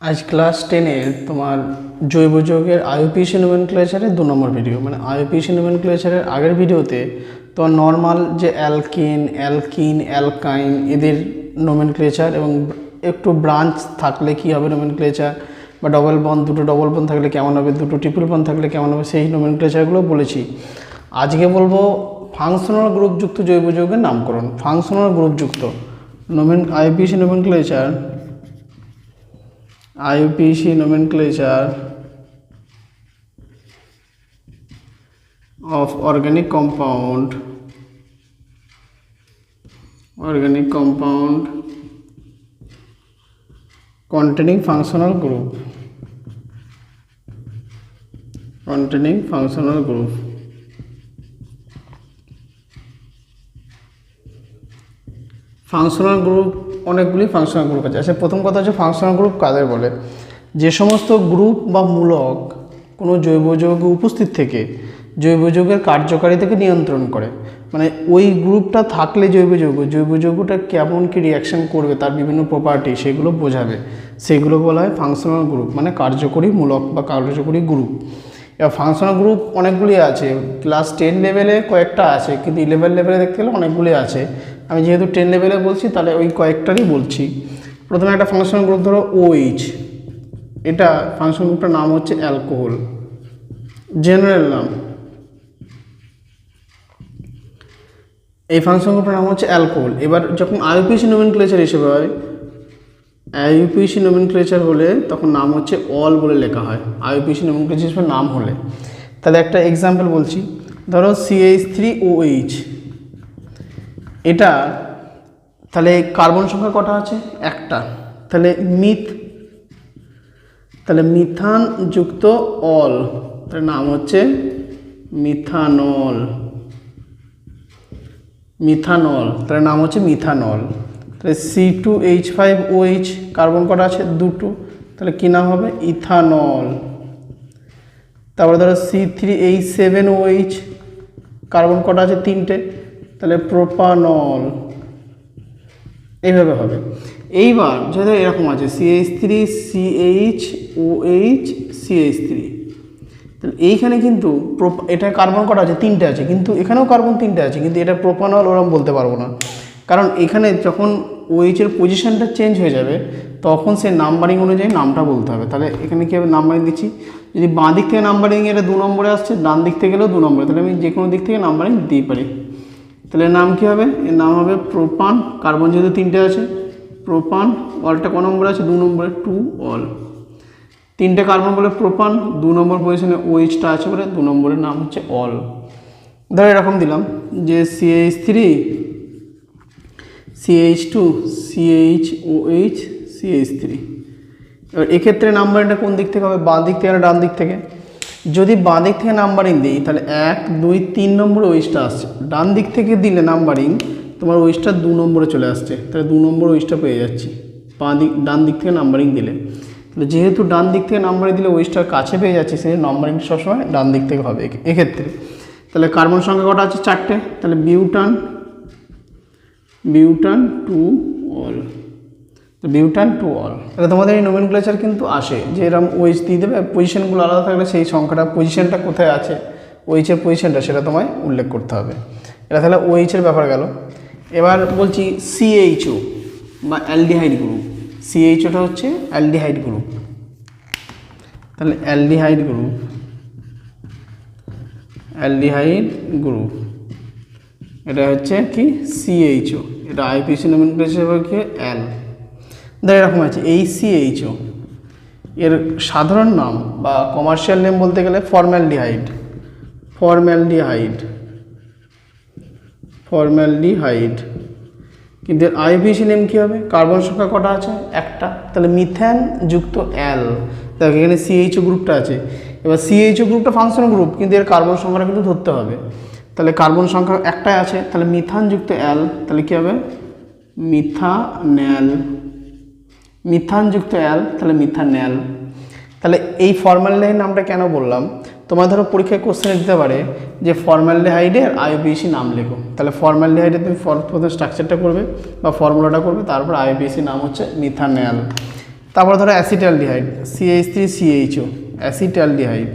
আজ ক্লাস টেনের তোমার জৈব যৌগের আইওপিসি নোমেনক্লেচারের দু নম্বর ভিডিও মানে আইওপিসি নোমেনক্লেচারের আগের ভিডিওতে তোমার নর্মাল যে অ্যালকিন অ্যালকিন অ্যালকাইন এদের নোমেনক্লেচার এবং একটু ব্রাঞ্চ থাকলে কী হবে নোমেনক্লেচার বা ডবল বন দুটো ডবল বন থাকলে কেমন হবে, দুটো ট্রিপল বন থাকলে কেমন হবে, সেই নোমেনক্লেচারগুলো বলেছি। আজকে বলব ফাংশনাল গ্রুপযুক্ত জৈব যৌগের নামকরণ। ফাংশনাল গ্রুপযুক্ত নোমেন IUPAC nomenclature IUPC nomenclature of organic compound organic compound containing functional group containing functional group. Functional group অনেকগুলি ফাংশনাল গ্রুপ আছে। আচ্ছা প্রথম কথা হচ্ছে ফাংশনাল গ্রুপ কাদের বলে? যে সমস্ত গ্রুপ বা মূলক কোনো জৈব যৌগে উপস্থিত থেকে জৈব যৌগের কার্যকারিতাকে নিয়ন্ত্রণ করে। মানে ওই গ্রুপটা থাকলে জৈব যৌগ, জৈব যৌগটা কেমন কী রিয়াকশন করবে, তার বিভিন্ন প্রপার্টি সেগুলো বোঝাবে। সেগুলো বলা হয় ফাংশনাল গ্রুপ মানে কার্যকরী মূলক বা কার্যকরী গ্রুপ এবার ফাংশনাল গ্রুপ অনেকগুলি আছে। ক্লাস টেন লেভেলে কয়েকটা আছে, কিন্তু ইলেভেন লেভেলে দেখতে গেলে অনেকগুলি আছে। আমি যেহেতু টেন লেভেলে বলছি, তাহলে ওই কয়েকটারই বলছি। প্রথমে একটা ফাংশন গ্রুপ ধরো ওইচ এটা ফাংশন গ্রুপটার নাম হচ্ছে অ্যালকোহল জেনারেল নাম। এই ফাংশন গ্রুপটার নাম হচ্ছে অ্যালকোহল এবার যখন আইউপিসি নোমেনক্লেচার হিসেবে হয় আইউপিসি নোমেনক্লেচার হলে তখন নাম হচ্ছে অল বলে লেখা হয় আইউপিসি নোমেনক্লেচার হিসেবে নাম হলে। তাহলে একটা এক্সাম্পল বলছি। ধরো সিএইচ থ্রি ওএইচ এটা, তাহলে কার্বন সংখ্যা কটা আছে? একটা। তাহলে মিথ, তাহলে মিথান যুক্ত অল, তার নাম হচ্ছে মিথানল। মিথানল, তার নাম হচ্ছে মিথানল। তাহলে C two H five O H carbon কটা আছে? দুটো। তাহলে কী নাম হবে? ইথানল। তারপরে ধরো C three H seven O H carbon কটা আছে? তিনটে। তাহলে প্রোপানল এইভাবে হবে। এইবার যেহেতু এরকম আছে CH three CH O H CH three তাহলে এইখানে কিন্তু এটা কার্বন কটা আছে? তিনটে আছে। কিন্তু এখানেও কার্বন তিনটে আছে, কিন্তু এটা প্রোপানল ওরম বলতে পারব না। কারণ এখানে যখন ওইচের পজিশনটা চেঞ্জ হয়ে যাবে, তখন সে নাম্বারিং অনুযায়ী নামটা বলতে হবে। তাহলে এখানে কীভাবে নাম্বারিং দিচ্ছি। যদি বাঁ দিক থেকে নাম্বারিং এটা দু নম্বরে আসছে, ডান দিক থেকে গেলেও দু নম্বরে। তাহলে আমি যে কোনো দিক থেকে নাম্বারিং দিতেই পারি। তাহলে নাম কী হবে? এর নাম হবে প্রোপান, কার্বন যেহেতু তিনটে আছে, প্রোপান, অলটা ক নম্বরে আছে? দু নম্বরে টু অল। তিনটে কার্বন বলে প্রোপান, দু নম্বর পজিশনে ওইচটা আছে বলে, দু নম্বরের নাম হচ্ছে অল। ধর এরকম দিলাম যে CH three CH two CH O H CH three এবার এক্ষেত্রে নাম্বারিংটা কোন দিক থেকে হবে? বাঁ দিক থেকে না ডান দিক থেকে? যদি বাঁ দিক থেকে নাম্বারিং দিই, তাহলে এক, দুই, তিন নম্বরে ওইসটা আসছে। ডান দিক থেকে দিলে নাম্বারিং তোমার ওইসটা দু নম্বরে চলে আসছে। তাহলে দু নম্বর ওইসটা পেয়ে যাচ্ছি। বাঁ দিক ডান দিক থেকে নাম্বারিং দিলে। তাহলে যেহেতু ডান দিক থেকে নাম্বারিং দিলে ওইসটার কাছে পেয়ে যাচ্ছি সেই নাম্বারিংটা সবসময় ডান দিক থেকে হবে। এক্ষেত্রে, তাহলে কার্বন সংখ্যা কটা আছে? চারটে। তাহলে বিউটান বিউটান টু অল তো বিউটান টু অল এটা তোমাদের এই নোমেন নোমেনক্লেচার কিন্তু আসে, যে এরকম ওইচ দিয়ে দেবে পজিশনগুলো আলাদা থাকলে সেই সংখ্যাটা পজিশনটা কোথায় আছে ওইচের পজিশনটা সেটা তোমায় উল্লেখ করতে হবে। এটা তাহলে ওইচের ব্যাপার গেল। এবার বলছি সিএইচও বা অ্যালডিহাইড গ্রুপ। সিএইচওটা হচ্ছে অ্যালডিহাইড গ্রুপ। তাহলে অ্যালডিহাইড গ্রুপ অ্যালডিহাইড গ্রুপ। এটা হচ্ছে কি? সিএইচও এটা আইপিসি নোমেনক্লেচার কি এল ধর এরকম আছে এই সিএইচও এর সাধারণ নাম বা কমার্শিয়াল নেম বলতে গেলে ফর্ম্যালডিহাইড ফর্ম্যালডিহাইড ফর্ম্যালডিহাইড কিন্তু এর আইপিসি নেম কী হবে? কার্বন সংখ্যা কটা আছে? একটা। তাহলে মিথ্যান যুক্ত অ্যাল দেখ, এখানে সিএইচও গ্রুপটা আছে। এবার সিএইচও গ্রুপটা ফাংশনাল গ্রুপ কিন্তু এর কার্বন সংখ্যাটা কিন্তু ধরতে হবে। তাহলে কার্বন সংখ্যা একটাই আছে, তাহলে মিথান যুক্ত অ্যাল তাহলে কী হবে? মিথান্যাল মিথান যুক্ত অ্যাল, তাহলে মিথান্যাল তাহলে এই ফর্মালডিহাইড নামটা কেন বললাম? তোমার ধরো পরীক্ষায় কোশ্চেন দিতে পারে যে ফর্মালডিহাইডের আইপিএসি নাম লেখো। তাহলে ফর্মালডিহাইডের তুমি প্রথমে স্ট্রাকচারটা করবে বা ফর্মুলাটা করবে, তারপর আইপিএসি নাম হচ্ছে মিথানল তারপর ধরো acetaldehyde CH three CHO acetaldehyde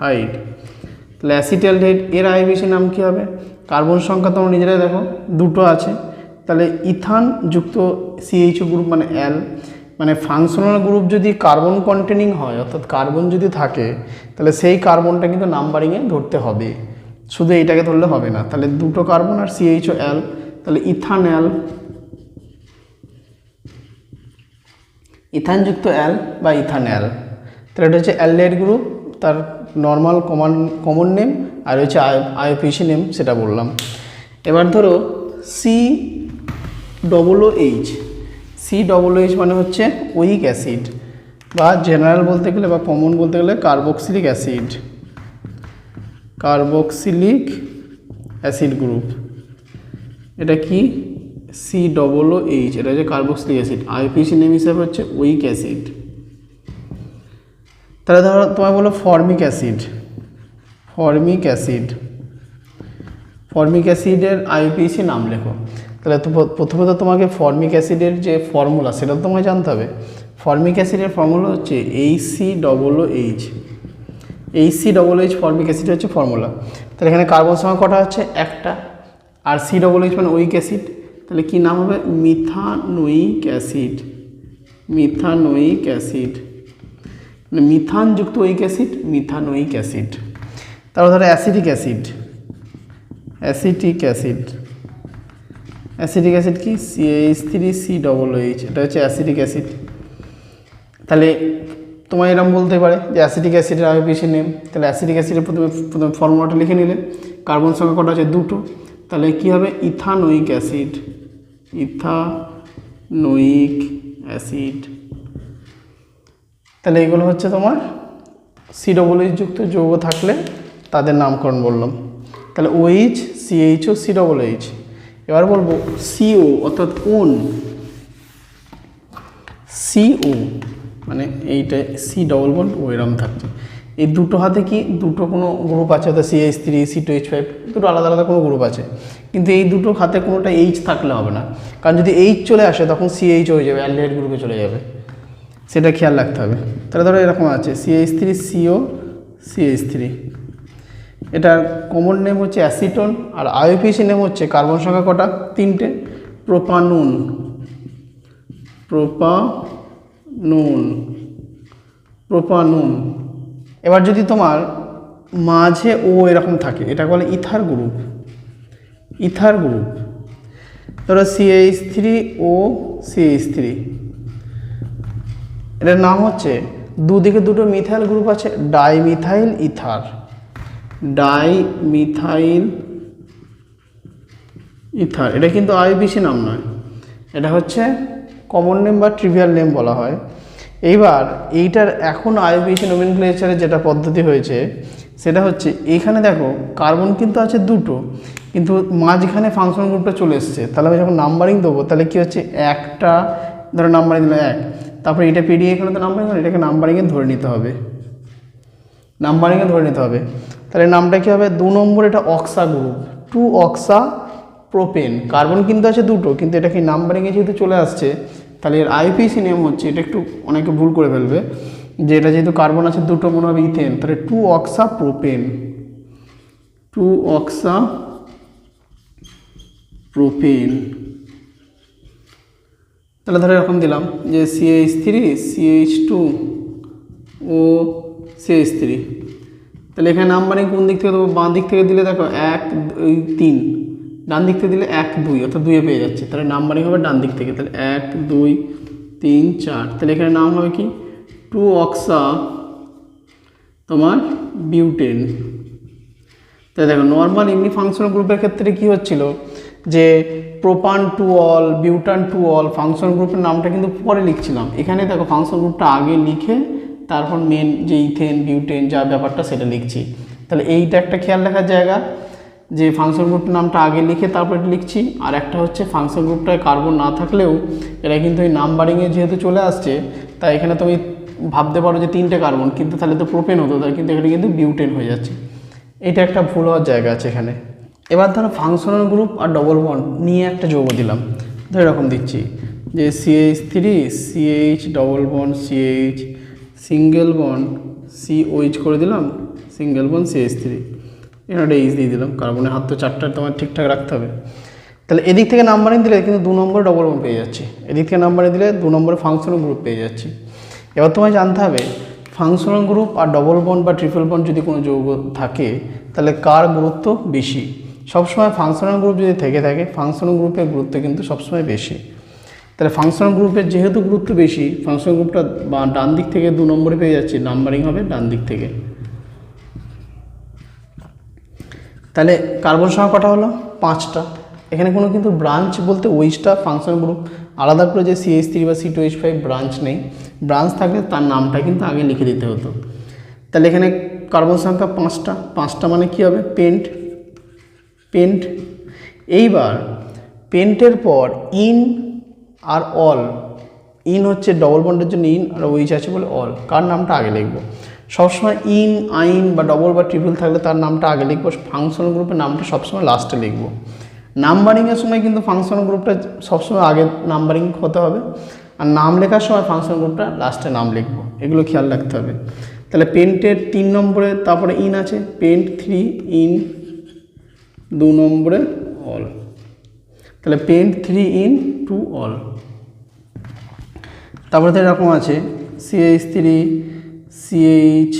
hyde তাহলে অ্যাসিটালডিহাইড এর আইবিসি নাম কী হবে? কার্বন সংখ্যা তোমরা নিজেরাই দেখো, দুটো আছে। তাহলে ইথান যুক্ত সিএইচও গ্রুপ মানে অ্যাল মানে ফাংশনাল গ্রুপ যদি কার্বন কন্টেনিং হয়, অর্থাৎ কার্বন যদি থাকে, তাহলে সেই কার্বনটা কিন্তু নাম্বারিংয়ে ধরতে হবে। শুধু এইটাকে ধরলে হবে না। তাহলে দুটো কার্বন আর সিএইচও অ্যাল তাহলে ইথানঅ্যাল ইথানযুক্ত অ্যাল বা ইথানঅ্যাল তাহলে এটা হচ্ছে অ্যালডাইড গ্রুপ তার নর্মাল কমান কমন নেম আর হচ্ছে আইওপিসি নেম সেটা বললাম। এবার ধরো C double O H C double H মানে হচ্ছে উইক অ্যাসিড বা জেনারেল বলতে গেলে বা কমন বলতে গেলে carboxylic acid carboxylic acid group এটা কি? সি ডবল এইচ এটা হচ্ছে কার্বক্সিলিক অ্যাসিড আইপিসি নেম হিসাবে হচ্ছে উইক অ্যাসিড তাহলে ধরো তোমায় বলো formic acid. Formic acid. Formic অ্যাসিডের আইপিসি নাম লেখো। তাহলে তো প্রথমে তো তোমাকে ফর্মিক অ্যাসিডের যে ফর্মুলা, সেটা তো তোমায় জানতে হবে। ফর্মিক অ্যাসিডের ফর্মুলা হচ্ছে H C double H H C double H formic acid হচ্ছে ফর্মুলা। তাহলে এখানে কার্বন সংখ্যা কটা হচ্ছে? একটা। আর সি ডবল এইচ মানে উইক অ্যাসিড। তাহলে কী নাম হবে? Methanoic acid. Methanoic acid. মিথানযুক্ত weak acid, methanoic acid. তারপর ধরো acidic acid. Acetic acid. Acidic acid কি? CH three C double H এটা হচ্ছে অ্যাসিডিক অ্যাসিড। তাহলে তোমার এরকম বলতে পারে যে অ্যাসিডিক অ্যাসিডের বেশি নেম। তাহলে অ্যাসিডিক অ্যাসিডের প্রথমে প্রথমে ফর্মুলাটা লিখে নিলে। কার্বন সংখ্যা কটা আছে দুটো। তাহলে কী হবে? Ethanoic acid. Ethanoic acid. তাহলে এগুলো হচ্ছে তোমার সি এইচ যুক্ত যৌগ থাকলে তাদের নামকরণ বললাম। তাহলে OH CHO C double H এবার বলব সিও অর্থাৎ কোন সিও মানে এইটা সি ডবল বল ও এরম থাকছে। এই দুটো হাতে কি দুটো কোনো গ্রুপ আছে? অর্থাৎ C H three C two H five দুটো আলাদা আলাদা কোনো গ্রুপ আছে। কিন্তু এই দুটো হাতে কোনোটা এইচ থাকলে হবে না। কারণ যদি এইচ চলে আসে তখন সি এইচ হয়ে যাবে, অ্যালডিহাইড গ্রুপে চলে যাবে। সেটা খেয়াল রাখতে হবে। তাহলে ধরো এরকম আছে CH three CO CH three এটার কমন নেম হচ্ছে অ্যাসিটন আর আইওপিসি নেম হচ্ছে কার্বন সংখ্যা কটা? তিনটে। প্রোপানুন প্রোপানুন প্রোপানুন এবার যদি তোমার মাঝে ও এরকম থাকে এটা বলে ইথার গ্রুপ ইথার গ্রুপ ধরো CH three O CH three এটার নাম হচ্ছে দুদিকে দুটো মিথাইল গ্রুপ আছে, ডাইমিথাইল ইথার। ডাইমিথাইল ইথার, এটা কিন্তু আইবিসি নাম নয়, এটা হচ্ছে কমন নেম বা ট্রিভিয়াল নেম বলা হয়। এইবার এইটার এখন আইবিসি নোমেনক্লেচারের যেটা পদ্ধতি হয়েছে, সেটা হচ্ছে এইখানে দেখো কার্বন কিন্তু আছে দুটো, কিন্তু মাঝখানে ফাংশন গ্রুপটা চলে এসছে। তাহলে আমি যখন নাম্বারিং দেবো, তাহলে কি হচ্ছে? একটা, ধরো নাম্বারিং দিলাম এক তারপরে এটা পেরিয়ে এখানে তো নাম্বারিং এটাকে নাম্বারিংয়ে ধরে নিতে হবে। নাম্বারিংয়ে ধরে নিতে হবে। তাহলে নামটা কী হবে? দু নম্বর এটা oxa group two oxa propane carbon কিন্তু আছে দুটো, কিন্তু এটা কি নাম্বারিংয়ে যেহেতু চলে আসছে, তাহলে এর আইপিসি নেম হচ্ছে, এটা একটু অনেকে ভুল করে ফেলবে, যে এটা যেহেতু কার্বন আছে দুটো, মনে হবে ইথেন তাহলে two oxa propane two oxa propane তাহলে ধরো এরকম দিলাম যে CH three CH two O CH three তাহলে এখানে নাম্বারিং কোন দিক থেকে দেবো? বাঁ দিক থেকে দিলে দেখো এক, দুই, তিন। ডান দিক থেকে দিলে এক, দুই, অর্থাৎ দুইয়ে পেয়ে যাচ্ছে। তাহলে নাম্বারিং হবে ডান দিক থেকে। তাহলে এক, দুই, তিন, চার। তাহলে এখানে নাম হবে কি? টু অক্সা তোমার বিউটেন তাই দেখো নর্মাল এমনি ফাংশনাল গ্রুপের ক্ষেত্রে কি হচ্ছিল? যে propan two ol butan two ol function গ্রুপের নামটা কিন্তু পরে লিখছিলাম। এখানে দেখো ফাংশন গ্রুপটা আগে লিখে তারপর মেন যে ইথেন বিউটেন যা ব্যাপারটা সেটা লিখছি। তাহলে এইটা একটা খেয়াল রাখার জায়গা যে ফাংশন গ্রুপটার নামটা আগে লিখে তারপর লিখছি। আর একটা হচ্ছে ফাংশন গ্রুপটায় কার্বন না থাকলেও এটা কিন্তু এই নাম্বারিংয়ে যেহেতু চলে আসছে, তাই এখানে তুমি ভাবতে পারো যে তিনটে কার্বন কিন্তু তাহলে তো প্রোপেন হতো, তাহলে কিন্তু এখানে কিন্তু বিউটেন হয়ে যাচ্ছে। এটা একটা ভুল হওয়ার জায়গা আছে এখানে। এবার ধরো ফাংশনাল গ্রুপ আর ডবল বন্ড নিয়ে একটা যৌগ দিলাম। ধর এরকম দিচ্ছি যে CH three CH double bond CH single bond COH করে দিলাম সিঙ্গেল বন্ড সিএইচ থ্রি এখানে এইচ দিয়ে দিলাম কার্বনের হাত তো চারটা তোমার ঠিকঠাক রাখতে হবে। তাহলে এদিক থেকে নাম্বারিং দিলে কিন্তু দু নম্বর ডবল বন্ড পেয়ে যাচ্ছি। এদিক থেকে নাম্বারিং দিলে দু নম্বরে ফাংশনাল গ্রুপ পেয়ে যাচ্ছি। এবার তোমায় জানতে হবে ফাংশনাল গ্রুপ আর ডবল বন্ড বা ট্রিপল বন্ড যদি কোনো যৌগ থাকে, তাহলে কার গুরুত্ব বেশি? সবসময় ফাংশনাল গ্রুপ যদি থেকে থাকে ফাংশনাল গ্রুপের গুরুত্ব কিন্তু সবসময় বেশি। তাহলে ফাংশনাল গ্রুপের যেহেতু গুরুত্ব বেশি ফাংশনাল গ্রুপটা ডান দিক থেকে দু নম্বরে পেয়ে যাচ্ছি নাম্বারিং হবে ডান দিক থেকে। তাহলে কার্বন সংখ্যা কটা হলো? পাঁচটা। এখানে কোনো কিন্তু ব্রাঞ্চ বলতে ওইচটা ফাংশন গ্রুপ আলাদা করে যে সিএইচ থ্রি বা C two H five branch নেই ব্রাঞ্চ থাকলে তার নামটা কিন্তু আগে লিখে দিতে হতো। তাহলে এখানে কার্বন সংখ্যা পাঁচটা। পাঁচটা মানে কি হবে? Pent pent. এইবার পেন্টের পর ইন আর অল। ইন হচ্ছে ডবল বন্ডের জন্য ইন আর ওইচ আছে বলে অল। কার নামটা আগে লিখব? সবসময় ইন, আইন বা ডবল বা ট্রিপল থাকলে তার নামটা আগে লিখব। ফাংশনাল গ্রুপের নামটা সবসময় লাস্টে লিখব। নাম্বারিংয়ের সময় কিন্তু ফাংশনাল গ্রুপটা সবসময় আগে নাম্বারিং হতে হবে। আর নাম লেখার সময় ফাংশন গ্রুপটা লাস্টে নাম লিখব। এগুলো খেয়াল রাখতে হবে। তাহলে পেন্টের তিন নম্বরে তারপরে ইন আছে। পেন্ট থ্রি, ইন দু নম্বরে অল তাহলে pent three ene two ol তারপরে তো এরকম আছে CH three CH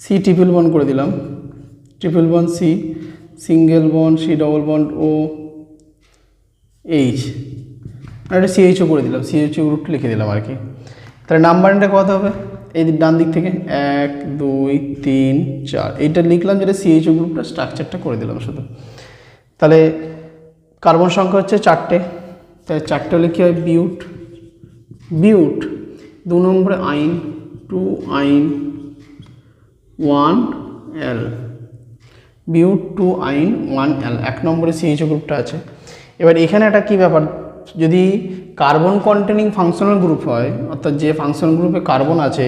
C triple bond করে দিলাম। Triple bond C single bond C double bond O H আর একটা সিএইচও করে দিলাম সিএইচও গ্রুপটা লিখে দিলাম আর কি। তাহলে নাম্বার নাম্বারিংটা কত হবে? এই ডান দিক থেকে এক, দুই, তিন, চার। এইটা লিখলাম যেটা সিএইচও গ্রুপটা স্ট্রাকচারটা করে দিলাম শুধু। তাহলে কার্বন সংখ্যা হচ্ছে চারটে। তাহলে চারটে হলে কী হয়? বিউট বিউট দু নম্বরে yne. Two yne. One al but two yne one al এক নম্বরে সিএইচও গ্রুপটা আছে। এবার এখানে একটা কী ব্যাপার? যদি কার্বন কন্টেনিং ফাংশনাল গ্রুপ হয়, অর্থাৎ যে ফাংশনাল গ্রুপে কার্বন আছে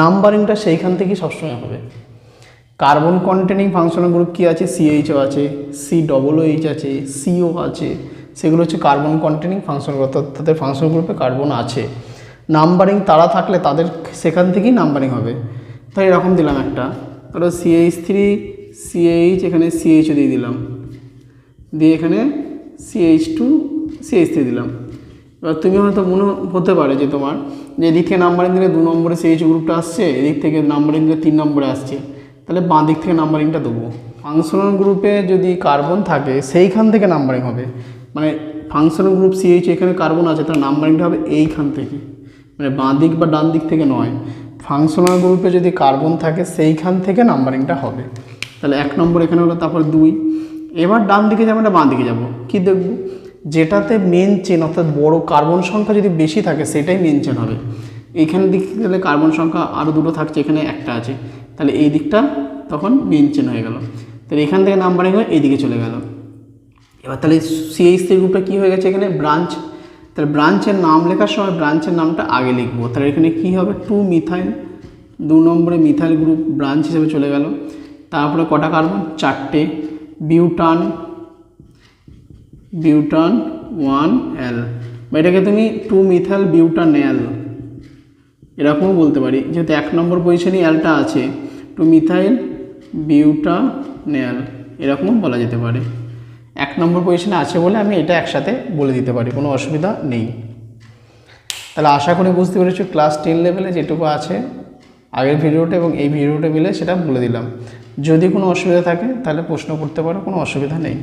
নাম্বারিংটা সেইখান থেকেই সবসময় হবে। কার্বন কন্টেনিং ফাংশনাল গ্রুপ কী আছে? সিএইচও আছে সি ডবল এইচ আছে সিও আছে, সেগুলো হচ্ছে কার্বন কন্টেনিং ফাংশনাল গ্রুপ অর্থাৎ তাদের ফাংশনাল গ্রুপে কার্বন আছে। নাম্বারিং তারা থাকলে তাদের সেখান থেকেই নাম্বারিং হবে। তাই এরকম দিলাম একটা। ধরো সিএইচ থ্রি সিএইচ এখানে সিএইচও দিয়ে দিলাম। দিয়ে এখানে সিএইচ টু সিএইচ থ্রি দিলাম। এবার তুমি হয়তো মনে হতে পারে যে তোমার যে এদিক থেকে নাম্বারিং দিলে দু নম্বরে সিএইচ গ্রুপটা আসছে, এদিক থেকে নাম্বারিং দিলে তিন নম্বরে আসছে, তাহলে বাঁ দিক থেকে নাম্বারিংটা দেবো। ফাংশনাল গ্রুপে যদি কার্বন থাকে, সেইখান থেকে নাম্বারিং হবে। মানে ফাংশনাল গ্রুপ সিএইচ এখানে কার্বন আছে তার নাম্বারিংটা হবে এইখান থেকে। মানে বাঁ দিক বা ডান দিক থেকে নয়। ফাংশনাল গ্রুপে যদি কার্বন থাকে, সেইখান থেকে নাম্বারিংটা হবে। তাহলে এক নম্বর এখানে হলো, তারপর দুই। এবার ডান দিকে যাব না, বাঁ দিকে যাব। কি দেখব? যেটাতে মেন চেন অর্থাৎ বড় কার্বন সংখ্যা যদি বেশি থাকে, সেটাই মেন চেন হবে। এইখানে দিক গেলে কার্বন সংখ্যা আরও দুটো থাকছে, এখানে একটা আছে। তাহলে এই দিকটা তখন মেন চেন হয়ে গেল। তাহলে এখান থেকে নাম্বারিং হয়ে এইদিকে চলে গেল। এবার তাহলে সিএইচ থ্রি গ্রুপটা কী হয়ে গেছে এখানে? ব্রাঞ্চ তাহলে ব্রাঞ্চের নাম লেখার সময় ব্রাঞ্চের নামটা আগে লিখব। তাহলে এখানে কী হবে? টু মিথাইল দু নম্বরে মিথাইল গ্রুপ ব্রাঞ্চ হিসেবে চলে গেল। তারপরে কটা কার্বন চারটে। বিউটান বিউটান ওয়ান অ্যাল বা এটাকে তুমি টু মিথাইল বিউটান এল। এরকমও বলতে পারি। যেহেতু এক নম্বর পজিশনে অ্যালটা আছে টু মিথাইল বিউটানেল এরকমও বলা যেতে পারে। এক নম্বর পজিশনে আছে বলে আমি এটা একসাথে বলে দিতে পারি, কোনো অসুবিধা নেই। তাহলে আশা করি বুঝতে পেরেছ ক্লাস টেন লেভেলে যেটুকু আছে। আগের ভিডিওটা এবং এই ভিডিওটা মিলে সেটা বলে দিলাম। যদি কোনো অসুবিধা থাকে তাহলে প্রশ্ন করতে পারো, কোনো অসুবিধা নেই।